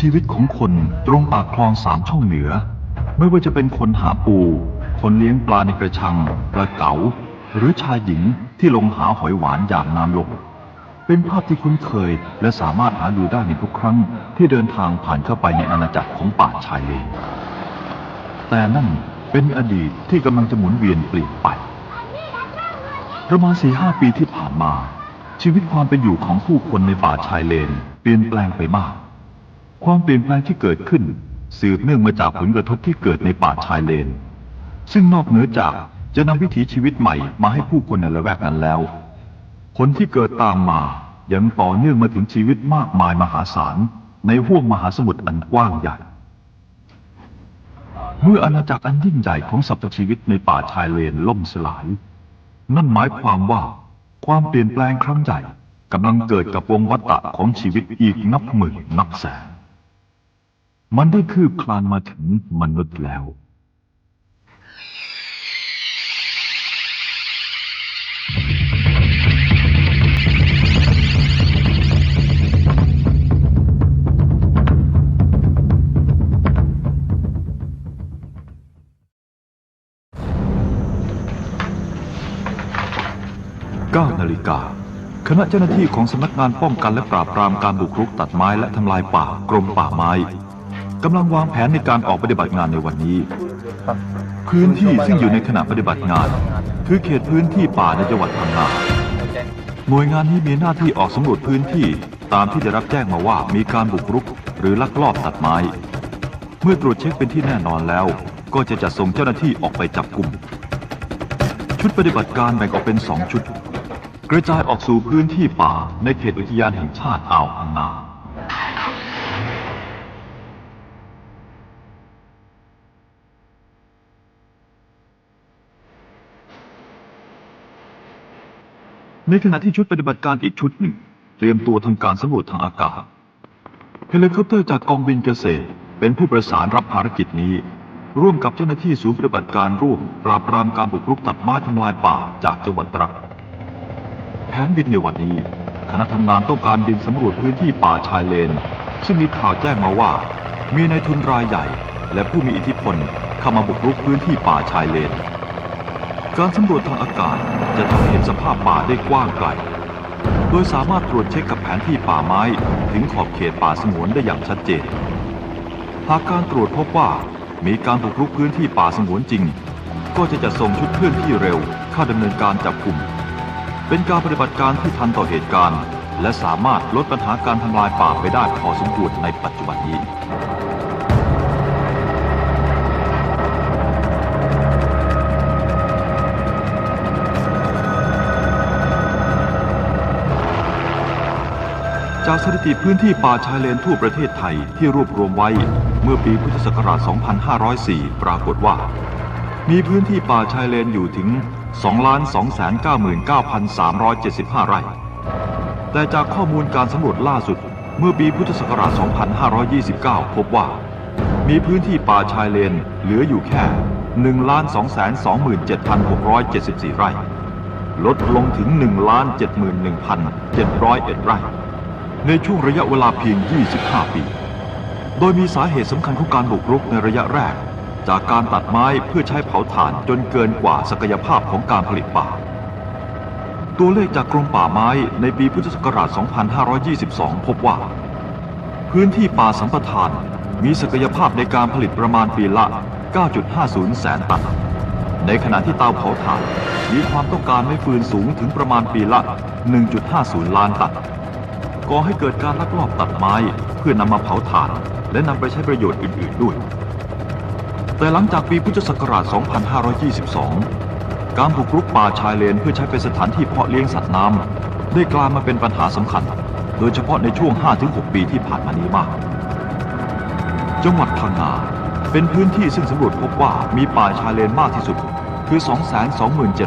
ชีวิตของคนตรงปากคลองสามช่องเหนือ ไม่ว่าจะเป็นคนหาปู คนเลี้ยงปลาในกระชังปลาเก๋า หรือชายหญิงที่ลงหาหอยหวานอย่างน้ำลงเป็นภาพที่คุ้นเคยและสามารถหาดูได้ในทุกครั้งที่เดินทางผ่านเข้าไปในอาณาจักรของป่าชายเลนแต่นั่นเป็นอดีตที่กำลังจะหมุนเวียนเปลี่ยนไป ประมาณสี่ห้าปีที่ผ่านมา ชีวิตความเป็นอยู่ของผู้คนในป่าชายเลน เปลี่ยนแปลงไปมาก ความเปลี่ยนแปลงที่เกิดขึ้น สืบเนื่องมาจากผลกระทบที่เกิดในป่าชายเลน ซึ่งนอกเหนือจากจะนำวิถีชีวิตใหม่มาให้ผู้คนในละแวกนั้นแล้ว ผลที่เกิดตามมายังต่อเนื่องมาถึงชีวิตมากมายมหาศาลในห้วงมหาสมุทรอันกว้างใหญ่ เมื่ออาณาจักรอันยิ่งใหญ่ของสรรพชีวิตในป่าชายเลนล่มสลาย นั่นหมายความว่าความเปลี่ยนแปลงครั้งใหญ่กำลังเกิดกับวงวัฏฏะของชีวิตอีกนับหมื่นนับแสน มันได้คืบคลานมาถึงมนุษย์แล้ว 9นาฬิกาคณะเจ้าหน้าที่ของสำนักงานป้องกันและปราบปรามการบุกรุกตัดไม้และทำลายป่ากรมป่าไม้ กำลังวางแผนในการออกปฏิบัติงานในวันนี้ พื้นที่ซึ่งอยู่ในขณะปฏิบัติงาน คือเขตพื้นที่ป่าในจังหวัดพังงาหน่วยงานนี้มีหน้าที่ออกสำรวจพื้นที่ตามที่ได้รับแจ้งมาว่ามีการบุกรุก หรือลักลอบตัดไม้ เมื่อตรวจเช็คเป็นที่แน่นอนแล้ว ก็จะจัดส่งเจ้าหน้าที่ออกไปจับกลุ่ม ชุดปฏิบัติการแบ่งออกเป็นสองชุด กระจายออกสู่พื้นที่ป่าในเขตอุทยานแห่งชาติอ่าวพังงา ในขณะที่ชุดปฏิบัติการอีกชุดหนึ่ง เตรียมตัวทำการสำรวจทางอากาศเฮลิคอปเตอร์จากกองบินเกษตร เป็นผู้ประสานรับภารกิจนี้ ร่วมกับเจ้าหน้าที่ศูนย์ปฏิบัติการร่วมปราบปรามการบุกรุกตัดไม้ทำลายป่าจากจังหวัดตรังแผนบินในวันนี้คณะทำงานต้องการบินสำรวจพื้นที่ป่าชายเลน ซึ่งมีข่าวแจ้งมาว่า มีนายทุนรายใหญ่ และผู้มีอิทธิพลเข้ามาบุกรุกพื้นที่ป่าชายเลน การสำรวจทางอากาศจะทำให้เห็นสภาพป่าได้กว้างไกล โดยสามารถตรวจเช็คกับแผนที่ป่าไม้ถึงขอบเขตป่าสงวนได้อย่างชัดเจน หากการตรวจพบว่ามีการบุกรุกพื้นที่ป่าสงวนจริง ก็จะจัดส่งชุดเคลื่อนที่เร็วเข้าดำเนินการจับกลุ่ม เป็นการปฏิบัติการที่ทันต่อเหตุการณ์ และสามารถลดปัญหาการทำลายป่าไปได้พอสมควรในปัจจุบันนี้ จากสถิติพื้นที่ป่าชายเลนทั่วประเทศไทยที่รวบรวมไว้เมื่อปีพุทธศักราช 2504 ปรากฏว่า มีพื้นที่ป่าชายเลนอยู่ถึง 2,299,375 ไร่ แต่จากข้อมูลการสำรวจล่าสุดเมื่อปีพุทธศักราช 2529 พบว่า มีพื้นที่ป่าชายเลนเหลืออยู่แค่ 1,227,674 ไร่ ลดลงถึง 1,71,701 ไร่ ในช่วงระยะเวลาเพียง 25 ปี โดยมีสาเหตุสำคัญของการบุกรุกในระยะแรก จากการตัดไม้เพื่อใช้เผาถ่านจนเกินกว่าศักยภาพของการผลิตป่า ตัวเลขจากกรมป่าไม้ในปีพุทธศักราช 2522 พบว่า พื้นที่ป่าสัมปทานมีศักยภาพในการผลิตประมาณปีละ 9.50 แสนตัน ในขณะที่เตาเผาถ่านมีความต้องการไม่ฟืนสูงถึงประมาณปีละ 1.50 ล้านตัน ก่อให้เกิดการลักลอบตัดไม้เพื่อนำมาเผาถ่าน และนำไปใช้ประโยชน์อื่น ๆ ด้วย แต่หลังจากปีพุทธศักราช 2522 การบุกรุกป่าชายเลนเพื่อใช้เป็นสถานที่เพาะเลี้ยงสัตว์น้ำได้กลายมาเป็นปัญหาสำคัญ โดยเฉพาะในช่วง 5-6 ปีที่ผ่านมานี้มาก จังหวัดพังงาเป็นพื้นที่ซึ่งสำรวจพบว่ามีป่าชายเลนมากที่สุด คือ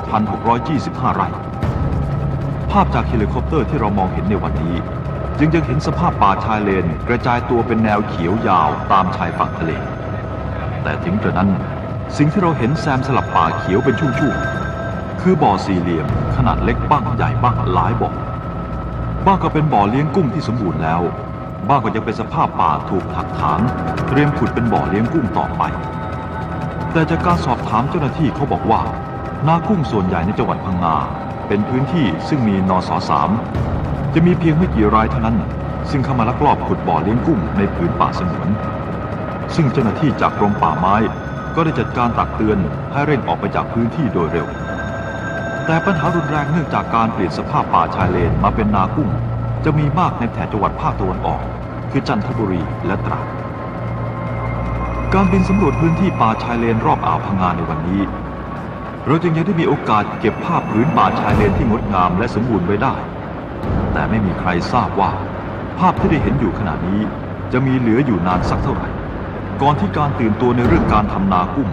227,625 ไร่ภาพจากเฮลิคอปเตอร์ที่เรามองเห็นในวันนี้ จึงยังเห็นสภาพป่าชายเลนกระจายตัวเป็นแนวเขียวยาวตามชายฝั่งทะเล แต่ถึงกระนั้นสิ่งที่เราเห็นแซมสลับป่าเขียวเป็นช่วงๆคือบ่อสี่เหลี่ยม ขนาดเล็กบ้างใหญ่บ้างหลายบ่อบ้างก็เป็นบ่อเลี้ยงกุ้งที่สมบูรณ์แล้ว บ้างก็ยังเป็นสภาพป่าถูกหักถางเตรียมขุดเป็นบ่อเลี้ยงกุ้งต่อไป แต่จากการสอบถามเจ้าหน้าที่เขาบอกว่า นากุ้งส่วนใหญ่ในจังหวัดพังงาเป็นพื้นที่ซึ่งมีนสสาม จะมีเพียงไม่กี่รายเท่านั้น ซึ่งเข้ามาลักลอบขุดบ่อเลี้ยงกุ้งในผืนป่าสงวน ซึ่งเจ้าหน้าที่จากกรมป่าไม้ ก็ได้จัดการตักเตือนให้เร่งออกไปจากพื้นที่โดยเร็ว แต่ปัญหารุนแรงเนื่องจากการเปลี่ยนสภาพป่าชายเลนมาเป็นนากุ้ง จะมีมากในแถบจังหวัดภาคตะวันออก คือจันทบุรีและตราดการบินสำรวจพื้นที่ป่าชายเลนรอบอ่าวพังงาในวันนี้ เราจึงยังได้มีโอกาสเก็บภาพพื้นป่าชายเลนที่งดงามและสมบูรณ์ไว้ได้ แต่ไม่มีใครทราบว่า ภาพที่ได้เห็นอยู่ขณะนี้ จะมีเหลืออยู่นานสักเท่าไหร่ ก่อนที่การตื่นตัวในเรื่องการทำนากุ้ง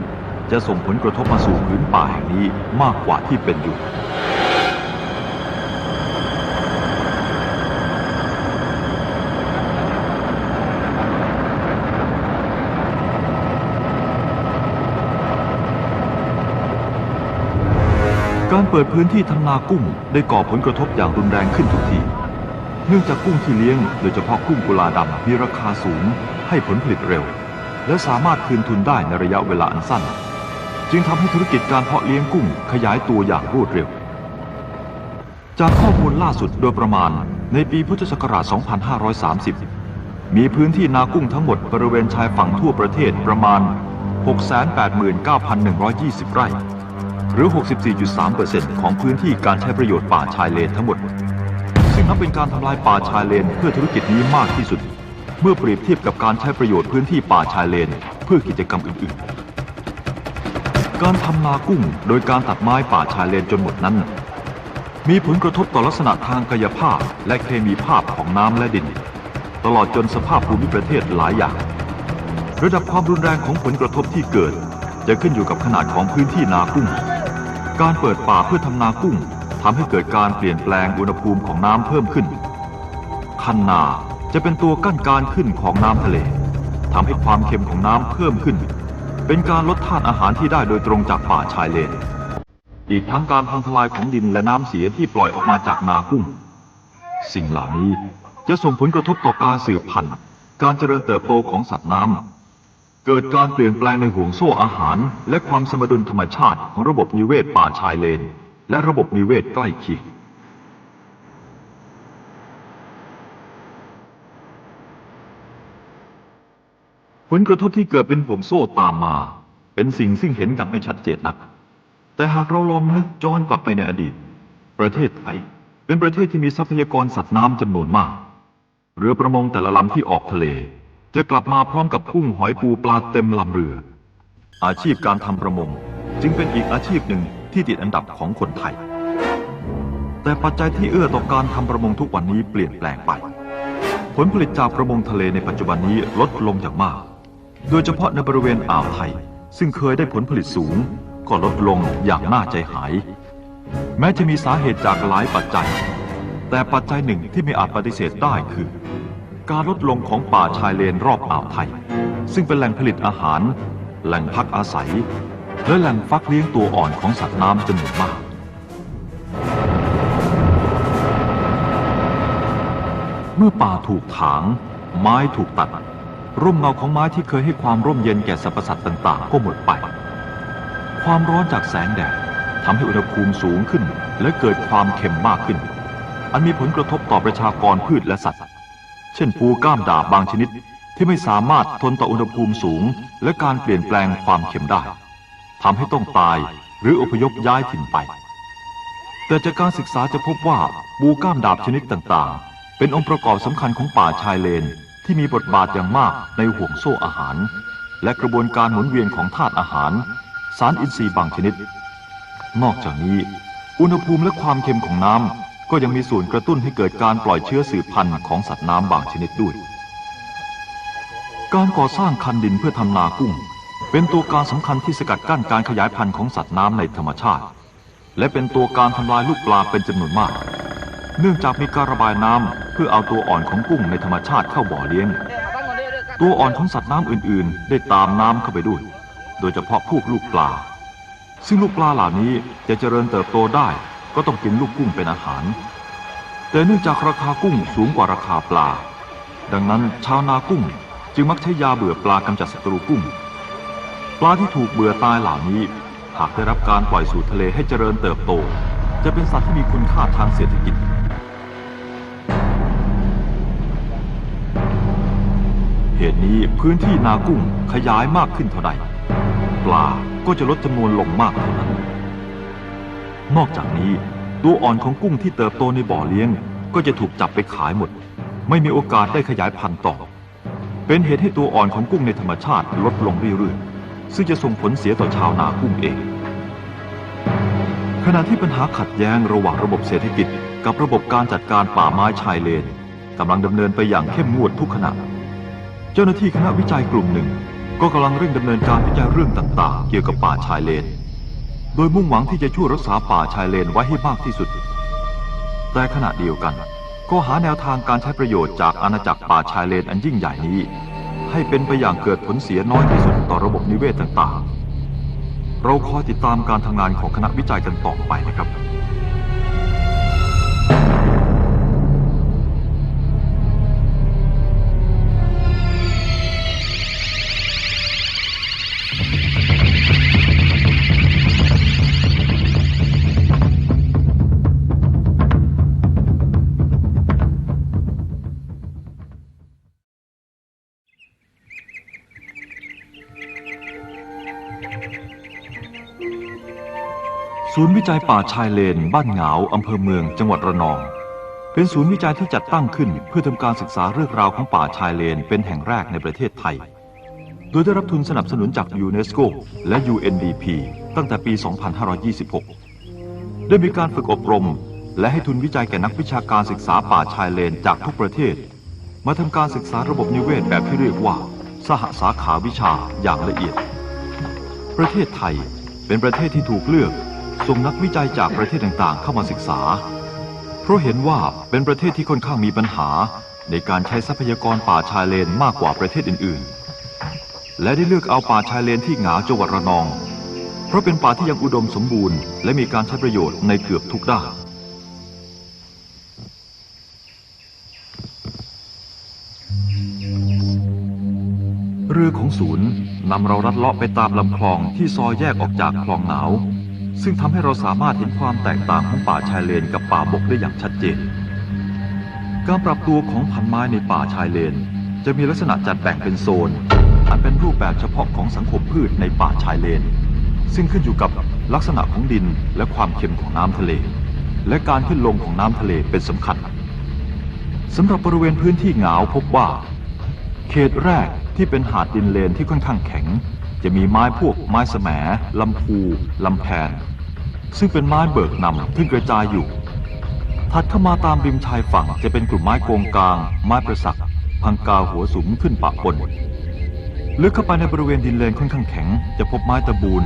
จะส่งผลกระทบมาสู่พื้นป่าแห่งนี้มากกว่าที่เป็นอยู่ การเปิดพื้นที่ทำนากุ้งได้ก่อผลกระทบอย่างรุนแรงขึ้นทุกที เนื่องจากกุ้งที่เลี้ยง โดยเฉพาะกุ้งกุลาดำมีราคาสูง ให้ผลผลิตเร็ว และสามารถคืนทุนได้ในระยะเวลาอันสั้น จึงทำให้ธุรกิจการเพาะเลี้ยงกุ้งขยายตัวอย่างรวดเร็ว จากข้อมูลล่าสุดโดยประมาณในปีพุทธศักราช 2530 มีพื้นที่นากุ้งทั้งหมดบริเวณชายฝั่งทั่วประเทศประมาณ 689,120 ไร่ หรือ 64.3%ของพื้นที่การใช้ประโยชน์ป่าชายเลนทั้งหมด ซึ่งนับเป็นการทำลายป่าชายเลนเพื่อธุรกิจนี้มากที่สุด เมื่อเปรียบเทียบกับการใช้ประโยชน์พื้นที่ป่าชายเลน เพื่อกิจกรรมอื่นๆ การทำนากุ้งโดยการตัดไม้ป่าชายเลนจนหมดนั้น มีผลกระทบต่อลักษณะทางกายภาพ และเคมีภาพของน้ำและดิน ตลอดจนสภาพภูมิประเทศหลายอย่าง ระดับความรุนแรงของผลกระทบที่เกิดจะขึ้นอยู่กับขนาดของพื้นที่นากุ้ง การเปิดป่าเพื่อทำนากุ้งทำให้เกิดการเปลี่ยนแปลงอุณหภูมิของน้ำเพิ่มขึ้น คันนาจะเป็นตัวกั้นการขึ้นของน้ำทะเลทำให้ความเค็มของน้ำเพิ่มขึ้น เป็นการลดธาตุอาหารที่ได้โดยตรงจากป่าชายเลน อีกทั้งการพังทลายของดินและน้ำเสียที่ปล่อยออกมาจากนากุ้ง สิ่งเหล่านี้จะส่งผลกระทบต่อการสืบพันธุ์ การเจริญเติบโตของสัตว์น้ำ เกิดการเปลี่ยนแปลงในห่วงโซ่อาหาร และความสมดุลธรรมชาติของระบบนิเวศป่าชายเลน และระบบนิเวศใกล้เคียงผลกระทบที่เกิดเป็นห่วงโซ่ตามมา เป็นสิ่งซึ่งเห็นกันไม่ชัดเจนนัก แต่หากเราลองนึกย้อนกลับไปในอดีต ประเทศไทยเป็นประเทศที่มีทรัพยากรสัตว์น้ำจำนวนมาก เรือประมงแต่ละลำที่ออกทะเล จะกลับมาพร้อมกับกุ้งหอยปูปลาเต็มลำเรือ อาชีพการทำประมงจึงเป็นอีกอาชีพหนึ่งที่ติดอันดับของคนไทย แต่ปัจจัยที่เอื้อต่อการทำประมงทุกวันนี้เปลี่ยนแปลงไป ผลผลิตจากประมงทะเลในปัจจุบันนี้ลดลงอย่างมาก โดยเฉพาะในบริเวณอ่าวไทย ซึ่งเคยได้ผลผลิตสูง ก็ลดลงอย่างน่าใจหาย แม้จะมีสาเหตุจากหลายปัจจัย แต่ปัจจัยหนึ่งที่ไม่อาจปฏิเสธได้คือ การลดลงของป่าชายเลนรอบอ่าวไทย ซึ่งเป็นแหล่งผลิตอาหาร แหล่งพักอาศัย และแหล่งฟักเลี้ยงตัวอ่อนของสัตว์น้ำจำนวนมาก เมื่อป่าถูกถาง ไม้ถูกตัด ร่มเงาของไม้ที่เคยให้ความร่มเย็นแก่สรรพสัตว์ต่าง ๆ ก็หมดไป ความร้อนจากแสงแดดทำให้อุณหภูมิสูงขึ้น และเกิดความเค็มมากขึ้น อันมีผลกระทบต่อประชากรพืชและสัตว์ เช่นปูก้ามดาบบางชนิด ที่ไม่สามารถทนต่ออุณหภูมิสูง และการเปลี่ยนแปลงความเค็มได้ทำให้ต้องตายหรืออพยพย้ายถิ่นไป แต่จากการศึกษาจะพบว่าปูก้ามดาบชนิดต่างๆ เป็นองค์ประกอบสำคัญของป่าชายเลนที่มีบทบาทอย่างมากในห่วงโซ่อาหาร และกระบวนการหมุนเวียนของธาตุอาหาร สารอินทรีย์บางชนิด นอกจากนี้ อุณหภูมิและความเค็มของน้ำ ก็ยังมีส่วนกระตุ้นให้เกิดการปล่อยเชื้อสืบพันธุ์ของสัตว์น้ำบางชนิดด้วย การก่อสร้างคันดินเพื่อทำนากุ้ง เป็นตัวการสำคัญที่สกัดกั้นการขยายพันธุ์ของสัตว์น้ำในธรรมชาติ และเป็นตัวการทำลายลูกปลาเป็นจำนวนมาก เนื่องจากมีการระบายน้ำเพื่อเอาตัวอ่อนของกุ้งในธรรมชาติเข้าบ่อเลี้ยง ตัวอ่อนของสัตว์น้ำอื่น ๆ ได้ตามน้ำเข้าไปด้วย โดยเฉพาะพวกลูกปลา ซึ่งลูกปลาเหล่านี้จะเจริญเติบโตได้ ก็ต้องกินลูกกุ้งเป็นอาหาร แต่เนื่องจากราคากุ้งสูงกว่าราคาปลา ดังนั้นชาวนากุ้งจึงมักใช้ยาเบื่อปลากำจัดศัตรูกุ้ง ปลาที่ถูกเบื่อตายเหล่านี้ หากได้รับการปล่อยสู่ทะเลให้เจริญเติบโต จะเป็นสัตว์ที่มีคุณค่าทางเศรษฐกิจเหตุนี้พื้นที่นากุ้งขยายมากขึ้นเท่าใด ปลาก็จะลดจำนวนลงมากเท่านั้น นอกจากนี้ ตัวอ่อนของกุ้งที่เติบโตในบ่อเลี้ยง ก็จะถูกจับไปขายหมด ไม่มีโอกาสได้ขยายพันธุ์ต่อ เป็นเหตุให้ตัวอ่อนของกุ้งในธรรมชาติลดลงเรื่อยๆ ซึ่งจะส่งผลเสียต่อชาวนากุ้งเอง ขณะที่ปัญหาขัดแย้งระหว่างระบบเศรษฐกิจ กับระบบการจัดการป่าไม้ชายเลนกำลังดำเนินไปอย่างเข้มงวดทุกขณะ เจ้าหน้าที่คณะวิจัยกลุ่มหนึ่ง ก็กำลังเร่งดำเนินการวิจัยเรื่องต่างๆ เกี่ยวกับป่าชายเลน โดยมุ่งหวังที่จะช่วยรักษาป่าชายเลนไว้ให้มากที่สุด แต่ขณะเดียวกัน ก็หาแนวทางการใช้ประโยชน์จากอาณาจักรป่าชายเลนอันยิ่งใหญ่นี้ ให้เป็นไปอย่างเกิดผลเสียน้อยที่สุดต่อระบบนิเวศต่างๆ เราคอยติดตามการทำงานของคณะวิจัยกันต่อไปนะครับ ศูนย์วิจัยป่าชายเลน บ้านเหงาอำเภอเมือง จังหวัดระนอง เป็นศูนย์วิจัยที่จัดตั้งขึ้น เพื่อทำการศึกษาเรื่องราวของป่าชายเลน เป็นแห่งแรกในประเทศไทย โดยได้รับทุนสนับสนุนจากยูเนสโกและ UNDP ตั้งแต่ปี 2526 ได้มีการฝึกอบรม และให้ทุนวิจัยแก่นักวิชาการศึกษาป่าชายเลนจากทุกประเทศ มาทำการศึกษาระบบนิเวศแบบที่เรียกว่า สหสาขาวิชาอย่างละเอียด ประเทศไทยเป็นประเทศที่ถูกเลือก ส่งนักวิจัยจากประเทศต่างๆ เข้ามาศึกษา เพราะเห็นว่าเป็นประเทศที่ค่อนข้างมีปัญหา ในการใช้ทรัพยากรป่าชายเลนมากกว่าประเทศอื่นๆ และได้เลือกเอาป่าชายเลนที่หงาจังหวัดระนอง เพราะเป็นป่าที่ยังอุดมสมบูรณ์ และมีการใช้ประโยชน์ในเกือบทุกด้านเรือของศูนย์นำเราลัดเลาะไปตามลำคลองที่ซอยแยกออกจากคลองหนาว ซึ่งทำให้เราสามารถเห็นความแตกต่างของป่าชายเลนกับป่าบกได้อย่างชัดเจน การปรับตัวของพันไม้ในป่าชายเลน จะมีลักษณะจัดแบ่งเป็นโซน อันเป็นรูปแบบเฉพาะของสังคมพืชในป่าชายเลน ซึ่งขึ้นอยู่กับลักษณะของดินและความเค็มของน้ำทะเล และการขึ้นลงของน้ำทะเลเป็นสำคัญสำหรับบริเวณพื้นที่เหงาพบว่า เขตแรกที่เป็นหาดดินเลนที่ค่อนข้างแข็ง จะมีไม้พวกไม้แสมลำพูลำแพนซึ่งเป็นไม้เบิกนำที่กระจายอยู่ ถัดเข้ามาตามริมชายฝั่งจะเป็นกลุ่มไม้โกงกลาง ไม้ประสัก พังกาหัวสูงขึ้นปะปนลึกเข้าไปในบริเวณดินเลนค่อนข้างแข็ง จะพบไม้ตะบูน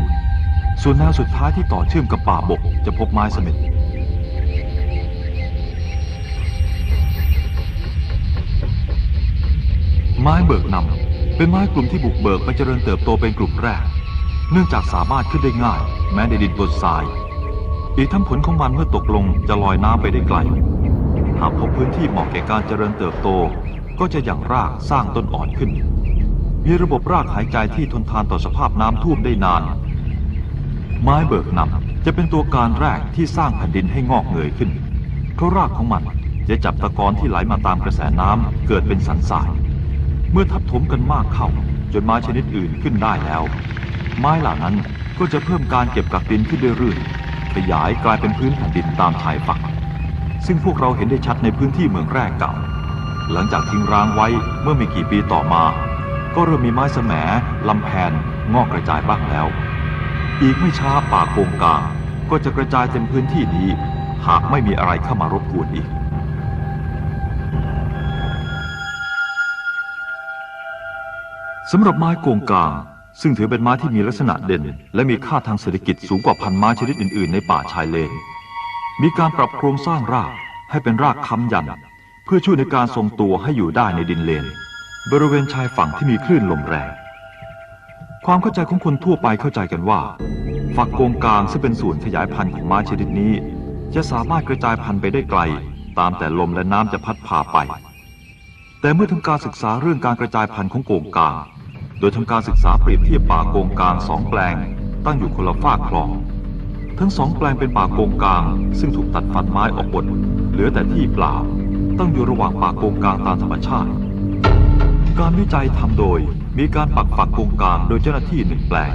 ส่วนแนวสุดท้ายที่ต่อเชื่อมกับป่าบก จะพบไม้เสม็ดไม้เบิกนำ เป็นไม้กลุ่มที่บุกเบิกไปเจริญเติบโตเป็นกลุ่มแรก เนื่องจากสามารถขึ้นได้ง่าย แม้ในดินบนทราย อีกทั้งผลของมันเมื่อตกลงจะลอยน้ำไปได้ไกล หากพบพื้นที่เหมาะแก่การเจริญเติบโต ก็จะอย่างรากสร้างต้นอ่อนขึ้น มีระบบรากหายใจที่ทนทานต่อสภาพน้ำท่วมได้นาน ไม้เบิกนำจะเป็นตัวการแรกที่สร้างแผ่นดินให้งอกเงยขึ้น เพราะรากของมันจะจับตะกอนที่ไหลมาตามกระแสน้ำเกิดเป็นสันทราย เมื่อทับถมกันมากเข้า จนไม้ชนิดอื่นขึ้นได้แล้ว ไม้เหล่านั้นก็จะเพิ่มการเก็บกักดินขึ้นเรื่อยๆขยายกลายเป็นพื้นแผ่นดินตามชายฝั่งซึ่งพวกเราเห็นได้ชัดในพื้นที่เมืองแร่เก่า หลังจากทิ้งร้างไว้เมื่อไม่กี่ปีต่อมา ก็เริ่มมีไม้แสมลำแพนงอกกระจายบ้างแล้ว อีกไม่ช้าป่าโกงกางก็จะกระจายเต็มพื้นที่นี้ หากไม่มีอะไรเข้ามารบกวนอีก สำหรับไม้โกงกาง ซึ่งถือเป็นไม้ที่มีลักษณะเด่น และมีค่าทางเศรษฐกิจสูงกว่าพันไม้ชนิดอื่น ๆ ในป่าชายเลน มีการปรับโครงสร้างรากให้เป็นรากค้ำยัน เพื่อช่วยในการทรงตัวให้อยู่ได้ในดินเลน บริเวณชายฝั่งที่มีคลื่นลมแรง ความเข้าใจของคนทั่วไปเข้าใจกันว่า ฝักโกงกางซึ่งเป็นส่วนขยายพันธุ์ของไม้ชนิดนี้ จะสามารถกระจายพันธุ์ไปได้ไกล ตามแต่ลมและน้ำจะพัดพาไป แต่เมื่อทำการศึกษาเรื่องการกระจายพันธุ์ของโกงกาง โดยทำการศึกษาเปรียบเทียบป่าโกงกลางสองแปลง ตั้งอยู่คนละฝากคลอง ทั้งสองแปลงเป็นป่าโกงกลาง ซึ่งถูกตัดฟันไม้ออกหมดเหลือแต่ที่เปล่า ตั้งอยู่ระหว่างป่าโกงกลางตามธรรมชาติ การวิจัยทำโดยมีการปักฝักโกงกลางโดยเจ้าหน้าที่หนึ่งแปลง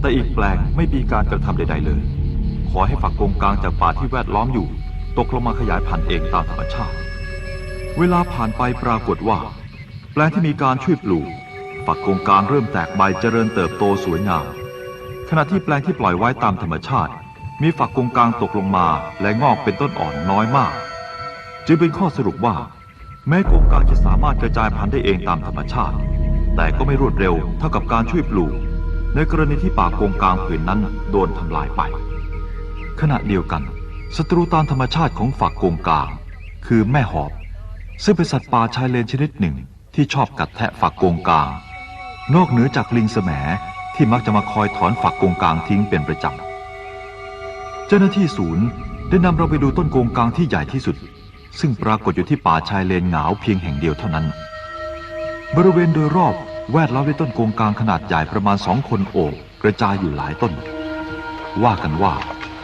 แต่อีกแปลงไม่มีการกระทำใด ๆ เลย ขอให้ฝักโกงกลางจากป่าที่แวดล้อมอยู่ ตกลงมาขยายพันธุ์เองตามธรรมชาติ เวลาผ่านไปปรากฏว่า แปลงที่มีการช่วยปลูก ฝักโกงกางเริ่มแตกใบเจริญเติบโตสวยงาม ขณะที่แปลงที่ปล่อยไว้ตามธรรมชาติ มีฝักโกงกลางตกลงมาและงอกเป็นต้นอ่อนน้อยมาก จึงเป็นข้อสรุปว่า แม้โกงกางจะสามารถกระจายพันธุ์ได้เองตามธรรมชาติ แต่ก็ไม่รวดเร็วเท่ากับการช่วยปลูก ในกรณีที่ป่าโกงกลางผืนนั้นโดนทำลายไป ขณะเดียวกันศัตรูตามธรรมชาติของฝักโกงกาง คือแม่หอบ ซึ่งเป็นสัตว์ป่าชายเลนชนิดหนึ่งที่ชอบกัดแทะฝักโกงกาง นอกเหนือจากลิงแสมที่มักจะมาคอยถอนฝักโกงกางทิ้งเป็นประจำ เจ้าหน้าที่ศูนย์ได้นำเราไปดูต้นโกงกางที่ใหญ่ที่สุด ซึ่งปรากฏอยู่ที่ป่าชายเลนเหงาเพียงแห่งเดียวเท่านั้น บริเวณโดยรอบแวดล้อมด้วยต้นโกงกางขนาดใหญ่ประมาณสองคนโอบกระจายอยู่หลายต้น ว่ากันว่า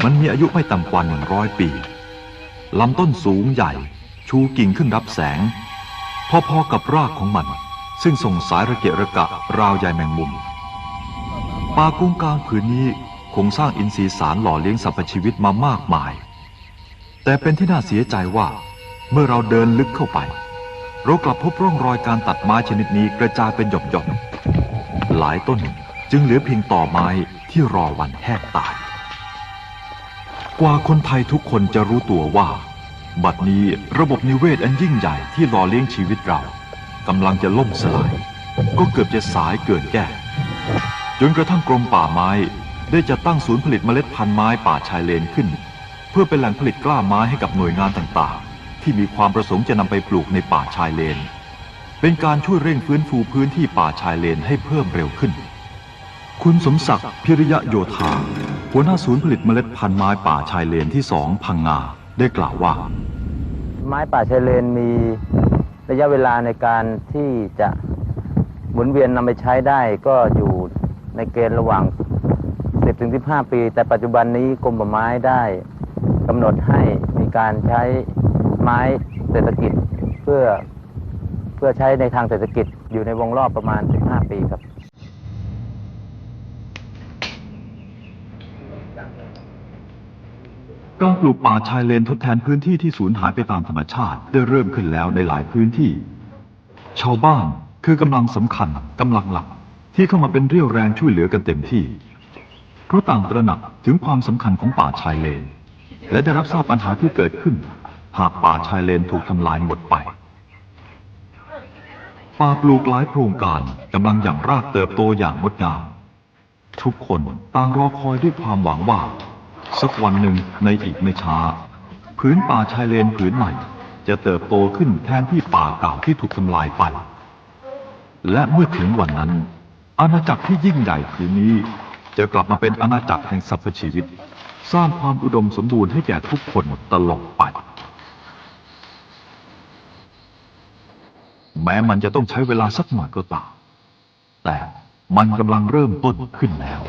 มันมีอายุไม่ต่ำกว่าหนึ่งร้อยปีลำต้นสูงใหญ่ ชูกิ่งขึ้นรับแสง พอๆกับรากของมัน ซึ่งส่งสายระเกะระกะราวใยแมงมุมป่ากุ้งกลางผืนนี้คงสร้างอินทรีย์สารหล่อเลี้ยงสรรพชีวิตมามากมาย แต่เป็นที่น่าเสียใจว่า เมื่อเราเดินลึกเข้าไป เรากลับพบร่องรอยการตัดไม้ชนิดนี้กระจายเป็นหย่อมๆหลายต้นจึงเหลือเพียงต่อไม้ที่รอวันแห้งตาย กว่าคนไทยทุกคนจะรู้ตัวว่า บัดนี้ระบบนิเวศอันยิ่งใหญ่ที่หล่อเลี้ยงชีวิตเรา กำลังจะล่มสลาย ก็เกือบจะสายเกินแก้ จนกระทั่งกรมป่าไม้ได้จัดตั้งศูนย์ผลิตเมล็ดพันธุ์ไม้ป่าชายเลนขึ้น เพื่อเป็นแหล่งผลิตกล้าไม้ให้กับหน่วยงานต่างๆ ที่มีความประสงค์จะนำไปปลูกในป่าชายเลน เป็นการช่วยเร่งฟื้นฟูพื้นที่ป่าชายเลนให้เพิ่มเร็วขึ้น คุณสมศักดิ์พิริยะโยธาหัวหน้าศูนย์ผลิตเมล็ดพันธุ์ไม้ป่าชายเลนที่สองพังงาได้กล่าวว่า ไม้ป่าชายเลนมี ระยะเวลาในการที่จะหมุนเวียนนำไปใช้ได้ก็อยู่ในเกณฑ์ระหว่าง 10ถึง15 ปี แต่ปัจจุบันนี้กรมป่าไม้ได้กำหนดให้มีการใช้ไม้เศรษฐกิจเพื่อเพื่อใช้ในทางเศรษฐกิจอยู่ในวงรอบประมาณ 15 ปีครับ การปลูกป่าชายเลนทดแทนพื้นที่ที่สูญหายไปตามธรรมชาติ ได้เริ่มขึ้นแล้วในหลายพื้นที่ ชาวบ้านคือกำลังสำคัญกำลังหลัก ที่เข้ามาเป็นเรี่ยวแรงช่วยเหลือกันเต็มที่ เพราะต่างตระหนักถึงความสำคัญของป่าชายเลน และได้รับทราบปัญหาที่เกิดขึ้น หากป่าชายเลนถูกทำลายหมดไปป่าปลูกหลายโครงการกำลังอย่างรากเติบโตอย่างงดงามทุกคนต่างรอคอยด้วยความหวังว่า สักวันหนึ่งในอีกไม่ช้าผืนป่าชายเลนผืนใหม่ จะเติบโตขึ้นแทนที่ป่าเก่าที่ถูกทำลายไป และเมื่อถึงวันนั้น อาณาจักรที่ยิ่งใหญ่ผืนนี้ จะกลับมาเป็นอาณาจักรแห่งสรรพชีวิต สร้างความอุดมสมบูรณ์ให้แก่ทุกคนตลอดไป แม้มันจะต้องใช้เวลาสักหน่อยก็ตามแต่มันกำลังเริ่มต้นขึ้นแล้ว